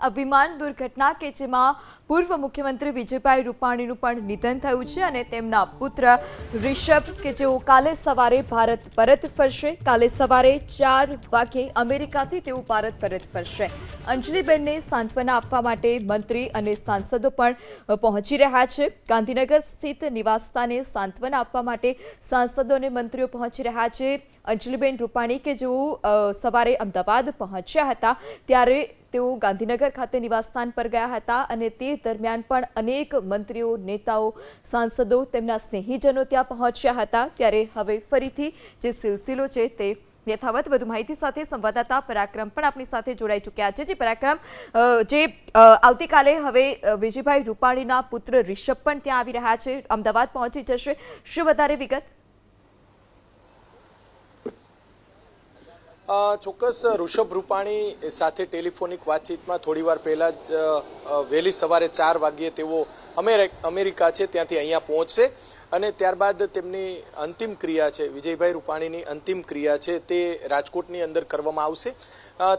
આ વિમાન દુર્ઘટના કે જેમાં પૂર્વ મુખ્યમંત્રી વિજયભાઈ રૂપાણીનું પણ નિધન થયું છે અને તેમના પુત્ર રિષભ કે જેઓ કાલે સવારે ભારત પરત ફરશે. કાલે સવારે ચાર વાગે અમેરિકાથી તેઓ ભારત પરત ફરશે. અંજલિબેનને સાંત્વના આપવા માટે મંત્રી અને સાંસદો પણ પહોંચી રહ્યા છે. ગાંધીનગર સ્થિત નિવાસસ્થાને સાંત્વના આપવા માટે સાંસદો અને મંત્રીઓ પહોંચી રહ્યા છે. અંજલિબેન રૂપાણી કે જેઓ સવારે અમદાવાદ પહોંચ્યા હતા, ત્યારે તેઓ ગાંધીનગર ખાતે નિવાસસ્થાન પર ગયા હતા અને તે દરમિયાન પણ અનેક મંત્રીઓ, નેતાઓ, સાંસદો તેમના સ્નેહીજનો ત્યાં પહોંચ્યા હતા. ત્યારે હવે ફરીથી જે સિલસિલો છે તે યથાવત વધુ માહિતી સાથે સંવાદદાતા પરાક્રમ પણ આપણી સાથે જોડાઈ ચૂક્યા છે. જે પરાક્રમ જે આવતીકાલે હવે વિજયભાઈ રૂપાણીના પુત્ર રિષભ પણ ત્યાં આવી રહ્યા છે. અમદાવાદ પહોંચી જશે. શું વધારે વિગત? ચોક્કસ ઋષભ રૂપાણી સાથે ટેલિફોનિક વાતચીતમાં થોડીવાર પહેલા જ વહેલી સવારે ચાર વાગ્યે તેઓ અમેરિ- અમેરિકા છે, ત્યાંથી અહીંયા પહોંચશે અને ત્યારબાદ તેમની અંતિમ ક્રિયા છે, વિજયભાઈ રૂપાણીની અંતિમ ક્રિયા છે, તે રાજકોટની અંદર કરવામાં આવશે.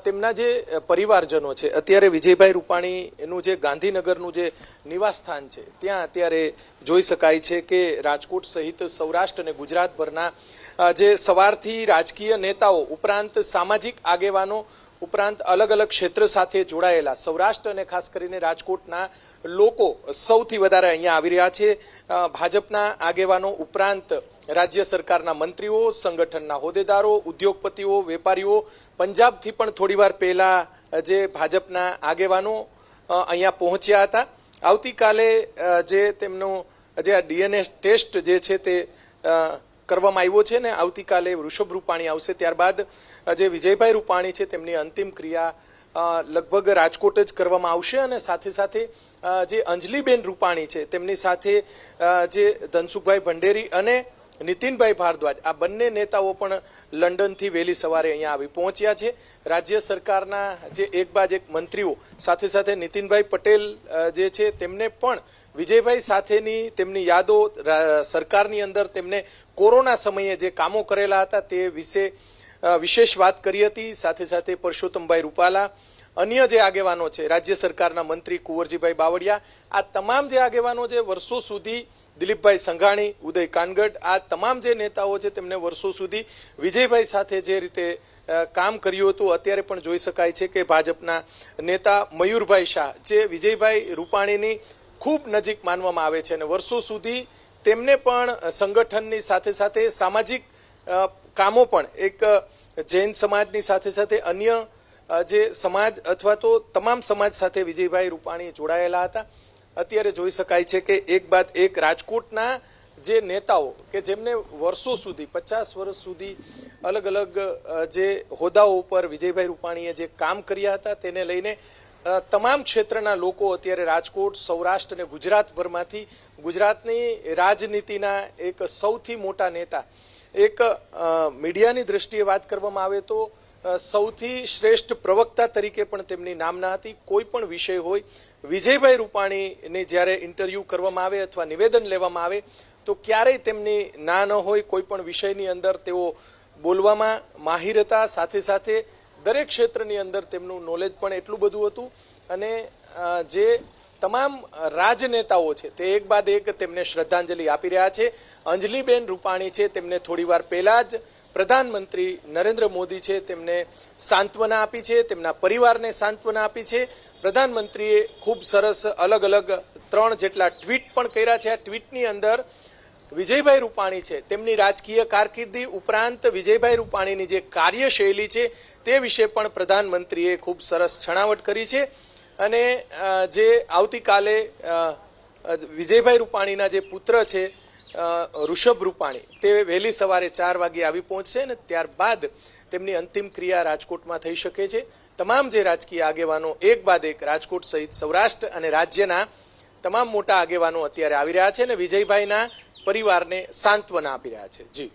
તેમના જે પરિવારજનો છે, અત્યારે વિજયભાઈ રૂપાણીનું જે ગાંધીનગરનું જે નિવાસસ્થાન છે, ત્યાં અત્યારે જોઈ શકાય છે કે રાજકોટ સહિત સૌરાષ્ટ્ર અને ગુજરાતભરના જે સવારથી રાજકીય નેતાઓ ઉપરાંત સામાજિક આગેવાનો ઉપરાંત અલગ અલગ ક્ષેત્ર સાથે જોડાયેલા સૌરાષ્ટ્ર અને ખાસ કરીને રાજકોટના લોકો સૌથી વધારે અહીંયા આવી રહ્યા છે. ભાજપના આગેવાનો ઉપરાંત રાજ્ય સરકારના મંત્રીઓ, સંગઠનના હોદ્દેદારો, ઉદ્યોગપતિઓ, વેપારીઓ, પંજાબથી પણ થોડીવાર પહેલા જે ભાજપના આગેવાનો અહીંયા પહોંચ્યા હતા. આવતીકાલે જે તેમનો, જે આ ડીએનએ ટેસ્ટ જે છે તે કરવામાં આવ્યો છે ને આવતીકાલે વૃષભ રૂપાણી આવશે. ત્યારબાદ જે વિજયભાઈ રૂપાણી છે તેમની અંતિમ ક્રિયા લગભગ રાજકોટ જ કરવામાં આવશે અને સાથે સાથે જે અંજલિબેન રૂપાણી છે તેમની સાથે જે ધનસુખભાઈ ભંડેરી અને નીતિનભાઈ ભારદ્વાજ, આ બંને નેતાઓ પણ લંડનથી વહેલી સવારે અહીંયા આવી પહોંચ્યા છે. રાજ્ય સરકારના જે એક બાદ એક મંત્રીઓ, સાથે સાથે નીતિનભાઈ પટેલ જે છે, તેમને પણ વિજયભાઈ સાથેની તેમની યાદો સરકારની અંદર તેમને કોરોના સમયે જે કામો કરેલા હતા તે વિશે વિશેષ વાત કરી હતી. સાથે સાથે પરસોત્તમભાઈ રૂપાલા, અન્ય જે આગેવાનો છે, રાજ્ય સરકારના મંત્રી કુંવરજીભાઈ બાવળિયા, આ તમામ જે આગેવાનો છે, વર્ષો સુધી દિલીપભાઈ સંઘાણી, ઉદય કાનગડ આ તમામ જે નેતાઓ છે તેમને વર્ષો સુધી વિજયભાઈ સાથે જે રીતે કામ કર્યું હતું, અત્યારે પણ જોઈ શકાય છે કે ભાજપના નેતા મયુરભાઈ શાહ, જે વિજયભાઈ રૂપાણીની ખૂબ નજીક માનવામાં આવે છે અને વર્ષો સુધી તેમને પણ સંગઠનની સાથે સાથે સામાજિક કામો પણ એક જૈન સમાજની સાથે સાથે અન્ય જે સમાજ અથવા તો તમામ સમાજ સાથે વિજયભાઈ રૂપાણી જોડાયેલા હતા. અત્યારે જોઈ શકાય છે કે એક બાદ એક રાજકોટના જે નેતાઓ કે જેમને વર્ષો સુધી, પચાસ વર્ષ સુધી અલગ અલગ જે હોદ્દાઓ ઉપર વિજયભાઈ રૂપાણીએ જે કામ કર્યા હતા તેને લઈને તમામ ક્ષેત્રના લોકો અત્યારે રાજકોટ, સૌરાષ્ટ્ર અને ગુજરાતભરમાંથી, ગુજરાતની રાજનીતિના એક સૌથી મોટા નેતા, એક મીડિયાની દ્રષ્ટિએ વાત કરવામાં આવે તો સૌથી શ્રેષ્ઠ પ્રવક્તા તરીકે પણ તેમની નામના હતી. કોઈ પણ વિષય હોય, વિજયભાઈ રૂપાણીને જ્યારે ઇન્ટરવ્યૂ કરવામાં આવે અથવા નિવેદન લેવામાં આવે, તો ક્યારેય તેમની ના ન હોય. કોઈ પણ વિષયની અંદર તેઓ બોલવામાં માહિર હતા. સાથે સાથે દરેક ક્ષેત્રની અંદર તેમનું નોલેજ પણ એટલું બધું હતું. અને જે તમામ રાજનેતાઓ છે, તે એક બાદ એક તેમને શ્રદ્ધાંજલિ આપી રહ્યા છે. અંજલિબેન રૂપાણી છે, તેમને થોડીવાર પહેલાં જ પ્રધાનમંત્રી નરેન્દ્ર મોદી છે, તેમને સાંત્વના આપી છે, તેમના પરિવારને સાંત્વના આપી છે. પ્રધાનમંત્રીએ ખૂબ સરસ અલગ અલગ ત્રણ જેટલા ટ્વીટ પણ કર્યા છે. આ ટ્વીટની અંદર વિજયભાઈ રૂપાણી છે, તેમની રાજકીય કારકિર્દી ઉપરાંત વિજયભાઈ રૂપાણીની જે કાર્યશૈલી છે, તે વિશે પણ પ્રધાનમંત્રીએ ખૂબ સરસ છણાવટ કરી છે. અને જે આવતીકાલે વિજયભાઈ રૂપાણીના જે પુત્ર છે ઋષભ રૂપાણી, તે વહેલી સવારે ચાર વાગે આવી પહોંચશે અને ત્યારબાદ તેમની અંતિમ ક્રિયા રાજકોટમાં થઈ શકે છે. તમામ જે રાજકીય આગેવાનો, એક બાદ એક રાજકોટ સહિત સૌરાષ્ટ્ર અને રાજ્યના તમામ મોટા આગેવાનો અત્યારે આવી રહ્યા છે અને વિજયભાઈના પરિવારને સાંત્વના આપી રહ્યા છે. જી.